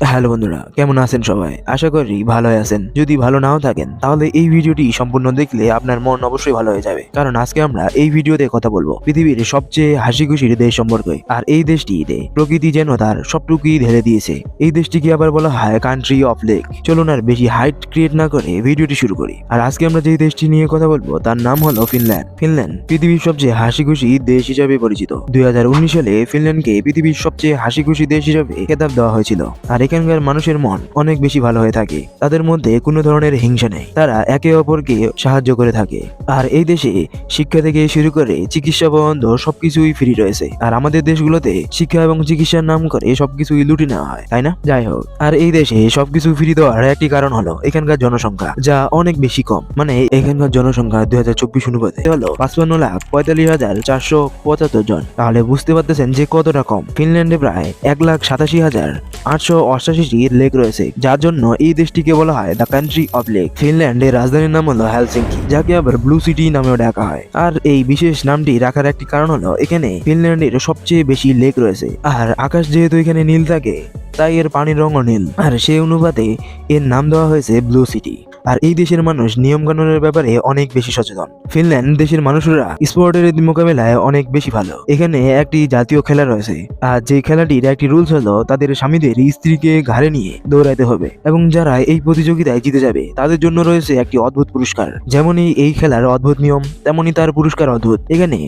Hello বন্ধুরা, কেমন আছেন সবাই? আশা করি ভালো আছেন। যদি ভালো নাও থাকেন, তাহলে এই ভিডিওটি সম্পূর্ণ দেখলে আপনার মন অবশ্যই ভালো হয়ে যাবে। কারণ আজকে আমরা এই ভিডিওতে কথা বলব পৃথিবীর সবচেয়ে হাসি খুশির দেশ সম্পর্কে। আর এই দেশটিতে প্রকৃতি যেন তার সবটুকুই ঢেলে দিয়েছে। এই দেশটিকে আবার বলা হয় কান্ট্রি অফ লেক চলুন আর বেশি হাইট ক্রিয়েট না করে ভিডিওটি শুরু করি। আর আজকে আমরা যে দেশটি নিয়ে কথা বলব, তার নাম হলো ফিনল্যান্ড ফিনল্যান্ড পৃথিবীর সবচেয়ে হাসি খুশি দেশ হিসাবে পরিচিত। দুই হাজার উনিশ সালে ফিনল্যান্ডকে পৃথিবীর সবচেয়ে হাসি খুশি দেশ হিসাবে খেতাব দেওয়া হয়েছিল। আর এখানকার মানুষের মন অনেক বেশি ভালো হয়ে থাকে। তাদের মধ্যে কোনো ধরনের হিংসা নেই। তারা একে অপরকে সাহায্য করে থাকে। আর এই দেশে শিক্ষা থেকে শুরু করে চিকিৎসা পর্যন্ত সবকিছুই ফ্রি রয়েছে। আর আমাদের দেশগুলোতে শিক্ষা এবং চিকিৎসার নাম করে সবকিছুই লুটে নেওয়া হয়, তাই না? যাই হোক, আর এই দেশে সবকিছু ফ্রি দেওয়ার একটি কারণ হলো এখানকার জনসংখ্যা, যা অনেক বেশি কম। মানে এখানকার জনসংখ্যা দুই হাজার চব্বিশ অনুপাতে হলো পাঁচপান্ন লাখ পঁয়তাল্লিশ হাজার চারশো পঁচাত্তর জন। তাহলে বুঝতে পারতেছেন যে কতটা কম। ফিনল্যান্ডে প্রায় এক লাখ সাতাশি হাজার আটশো অষ্টাশিটি লেক রয়েছে, যার জন্য এই দেশটিকে বলা হয় দ্য কান্ট্রি অফ লেক ফিনল্যান্ডের রাজধানীর নাম হলো হ্যালসিঙ্কি যাকে আবার ব্লু সিটি নামেও ডাকা হয়। আর এই বিশেষ নামটি রাখার একটি কারণ হলো, এখানে ফিনল্যান্ডের সবচেয়ে বেশি লেক রয়েছে। আর আকাশ যেহেতু এখানে নীল থাকে, তাই এর পানির রঙও নীল। আর সেই অনুপাতে এর নাম দেওয়া হয়েছে ব্লু সিটি আর এই দেশের মানুষ নিয়ম কানুনের ব্যাপারে অনেক বেশি সচেতন। ফিনল্যান্ড দেশের মানুষরা স্পোর্টের মোকাবেলায় অনেক বেশি ভালো। এখানে একটি জাতীয় খেলা রয়েছে আর যে খেলাটির একটি রুলস হলো তাদের স্বামীদের স্ত্রীকে ঘাড়ে নিয়ে দৌড়াইতে হবে এবং যারা এই প্রতিযোগিতায় জিতে যাবে তাদের জন্য রয়েছে একটি অদ্ভুত পুরস্কার। যেমনই এই খেলার অদ্ভুত নিয়ম, তেমনই তার পুরস্কার অদ্ভুত। এখানে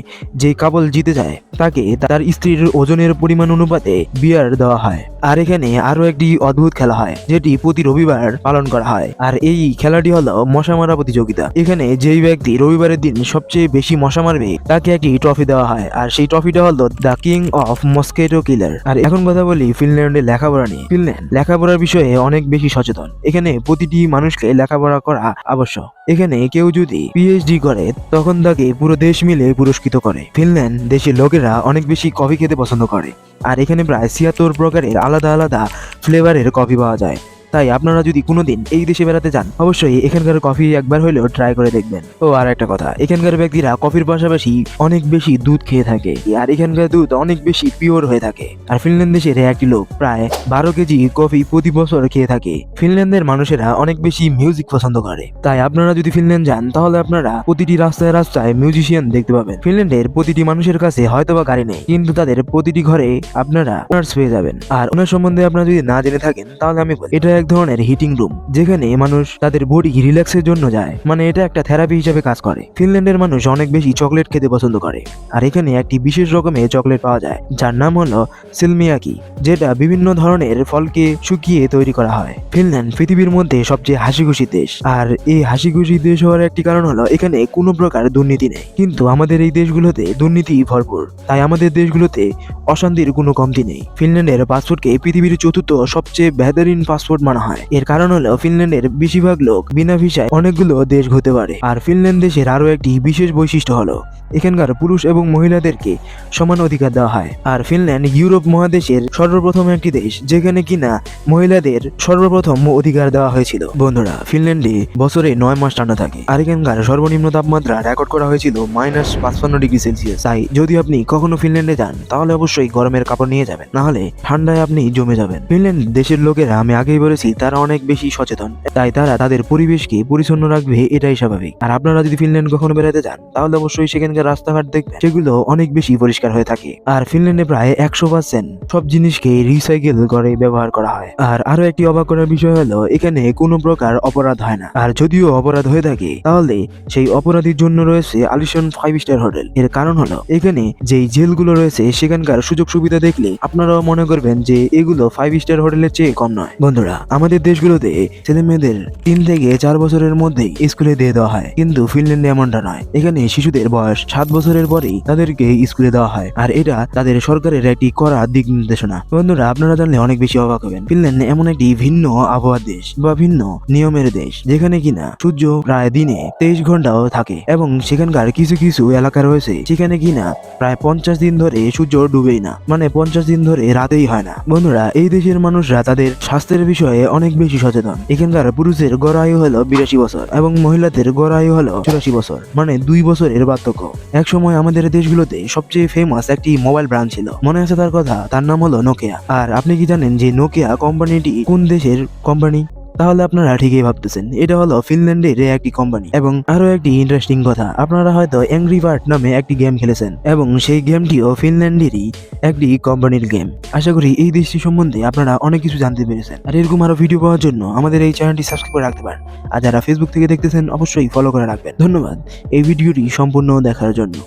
যে কাপল জিতে যায়, তাকে তার স্ত্রীর ওজনের পরিমাণ অনুপাতে বিয়ার দেওয়া হয়। আর এখানে আরও একটি অদ্ভুত খেলা হয়, যেটি প্রতি রবিবার পালন করা হয়। আর এই খেলাটি হলো মশা মারা প্রতিযোগিতা। এখানে যেই ব্যক্তি রবিবারের দিন সবচেয়ে বেশি মশা মারবে, তাকে একটি ট্রফি দেওয়া হয়। আর সেই ট্রফিটা হলো the king of mosquito killer. আর এখন কথা বলি ফিনল্যান্ডের লেখাপড়া নিয়ে। ফিনল্যান্ড লেখাপড়ার বিষয়ে অনেক বেশি সচেতন। এখানে প্রতিটি মানুষকে লেখাপড়া করা আবশ্যক। এখানে কেউ যদি পিএইচডি করে, তখন তাকে পুরো দেশ মিলে পুরস্কৃত করে। ফিনল্যান্ড দেশের লোকেরা অনেক বেশি কফি খেতে পছন্দ করে। আর এখানে প্রায় ছিয়াত্তর প্রকারের আলাদা আলাদা ফ্লেভারের কফি পাওয়া যায়। তাই আপনারা যদি কোনোদিন এই দেশে বেড়াতে যান, অবশ্যই এখানকার কফি একবার হলেও ট্রাই করে দেখবেন। ও, আর একটা কথা, এখানকার ব্যক্তিরা কফির পাশাপাশি অনেক বেশি দুধ খেয়ে থাকে, আর এখানকার দুধ অনেক বেশি পিওর হয়ে থাকে। আর ফিনল্যান্ড দেশের একটি লোক প্রায় বারো কেজি কফি প্রতি বছর খেয়ে থাকে। ফিনল্যান্ডের মানুষেরা অনেক বেশি মিউজিক পছন্দ করে। তাই আপনারা যদি ফিনল্যান্ড যান, তাহলে আপনারা প্রতিটি রাস্তায় রাস্তায় মিউজিশিয়ান দেখতে পাবেন। ফিনল্যান্ডের প্রতিটি মানুষের কাছে হয়তোবা গাড়ি নেই, কিন্তু তাদের প্রতিটি ঘরে আপনারা নার্স পেয়ে যাবেন। আর ওনার সম্বন্ধে আপনারা যদি না জেনে থাকেন, তাহলে আমি এটা এক ধরনের হিটিং রুম যেখানে মানুষ তাদের বডি রিল্যাক্সের জন্য যায়। মানে এটা একটা থেরাপি হিসেবে কাজ করে। ফিনল্যান্ডের মানুষ অনেক বেশি চকলেট খেতে পছন্দ করে। আর এখানে একটি বিশেষ রকমের চকলেট পাওয়া যায়, যার নাম হলো সিলমিয়াকি, যেটা বিভিন্ন ধরনের ফলকে শুকিয়ে তৈরি করা হয়। ফিনল্যান্ড পৃথিবীর মধ্যে সবচেয়ে হাসি খুশি দেশ। আর এই হাসি খুশি দেশ হওয়ার একটি কারণ হলো, এখানে কোনো প্রকার দুর্নীতি নেই। কিন্তু আমাদের এই দেশগুলোতে দুর্নীতি ভরপুর, তাই আমাদের দেশগুলোতে অশান্তির কোনো কমতি নেই। ফিনল্যান্ডের পাসপোর্টকে পৃথিবীর চতুর্থ সবচেয়ে বেহতরিন পাসপোর্ট মানা হয়। এর কারণ হলো, ফিনল্যান্ডের বেশিরভাগ লোক বিনা ভিসায় অনেকগুলো দেশ ঘুরতে পারে। আর ফিনল্যান্ড দেশের আরও একটি বিশেষ বৈশিষ্ট্য হলো, এখানকার পুরুষ এবং মহিলাদেরকে সমান অধিকার দেওয়া হয়। আর ফিনল্যান্ড ইউরোপ মহাদেশের সর্বপ্রথম একটি দেশ, যেখানে কিনা মহিলাদের সর্বপ্রথম অধিকার দেওয়া হয়েছিল। বন্ধুরা, ফিনল্যান্ডে বছরে নয় মাস ঠান্ডা থাকে। আর এখানকার সর্বনিম্ন তাপমাত্রা রেকর্ড করা হয়েছিল মাইনাস পাঁচপান্ন ডিগ্রি সেলসিয়াস। তাই যদি আপনি কখনো ফিনল্যান্ডে যান, তাহলে অবশ্যই গরমের কাপড় নিয়ে যাবেন। নাহলে ঠান্ডায় আপনি জমে যাবেন। ফিনল্যান্ড দেশের লোকেরা, আমি আগেই বলেছি তারা অনেক বেশি সচেতন। তাই তারা তাদের পরিবেশকে পরিচ্ছন্ন রাখবে, এটাই স্বাভাবিক। আর আপনারা যদি ফিনল্যান্ড কখনো বেড়াতে যান, তাহলে অবশ্যই সেখানকার রাস্তাঘাট দেখবেন, সেগুলো অনেক বেশি পরিষ্কার হয়ে থাকে। আর ফিনল্যান্ডে প্রায় একশো পার্সেন্ট সব জিনিসকে রিসাইকেল করে ব্যবহার করা হয়। আর আরও একটি অবাক করার বিষয় হলো, এখানে কোনো প্রকার অপরাধ হয় না। আর যদিও অপরাধ হয়ে থাকে, তাহলে সেই অপরাধীর জন্য রয়েছে আলিশন ফাইভ স্টার হোটেল। এর কারণ হলো, এখানে যেই জেলগুলো রয়েছে, সেখানকার সুযোগ সুবিধা দেখলে আপনারাও মনে করবেন যে এগুলো ফাইভ স্টার হোটেলের চেয়ে কম নয়। বন্ধুরা আমাদের দেশগুলোতে ছেলে মেয়েদের তিন থেকে চার বছরের মধ্যেই স্কুলে দিয়ে দেওয়া হয়। কিন্তু ফিনল্যান্ডে এমনটা নয়। এখানে শিশুদের বয়স সাত বছরের পরেই তাদেরকে স্কুলে দেওয়া হয়। আর এটা তাদের সরকারের একটি করা দিক নির্দেশনা। বন্ধুরা, আপনারা জানলে অনেক বেশি অবাক হবেন। ফিনল্যান্ড এমন একটি ভিন্ন আবহাওয়ার দেশ বা ভিন্ন নিয়মের দেশ, যেখানে কিনা সূর্য প্রায় দিনে তেইশ ঘন্টাও থাকে এবং সেখানকার কিছু কিছু এলাকা রয়েছে যেখানে কিনা প্রায় পঞ্চাশ দিন ধরে সূর্য ডুবেই না। মানে পঞ্চাশ দিন ধরে রাতেই হয় না। বন্ধুরা, এই দেশের মানুষরা তাদের স্বাস্থ্যের বিষয়ে ব্যাপারে অনেক বেশি সচেতন। এখানকার পুরুষের গড় আয়ু হলো বিরাশি বছর এবং মহিলাদের গড় আয়ু হলো চুরাশি বছর মানে দুই বছরের পার্থক্য। এক সময় আমাদের দেশগুলোতে সবচেয়ে ফেমাস একটি মোবাইল ব্র্যান্ড ছিল। মনে আছে তার কথা? তার নাম হলো নোকিয়া আর আপনি কি জানেন যে নোকিয়া কোম্পানিটি কোন দেশের কোম্পানি তাহলে আপনারা ঠিকই ভাবতেছেন। এটা হলো ফিনল্যান্ডের একটি কোম্পানি এবং আরও একটি ইন্টারেস্টিং কথা, আপনারা হয়তো অ্যাংরি বার্ড নামে একটি গেম খেলেছেন এবং সেই গেমটিও ফিনল্যান্ডেরই একটি কোম্পানির গেম আশা করি এই দেশটি সম্বন্ধে আপনারা অনেক কিছু জানতে পেরেছেন। আর এরকম আরও ভিডিও পাওয়ার জন্য আমাদের এই চ্যানেলটি সাবস্ক্রাইব করে রাখতে পারেন। আর যারা ফেসবুক থেকে দেখতেছেন, অবশ্যই ফলো করে রাখবেন। ধন্যবাদ। এই ভিডিওটি সম্পূর্ণ দেখার জন্য।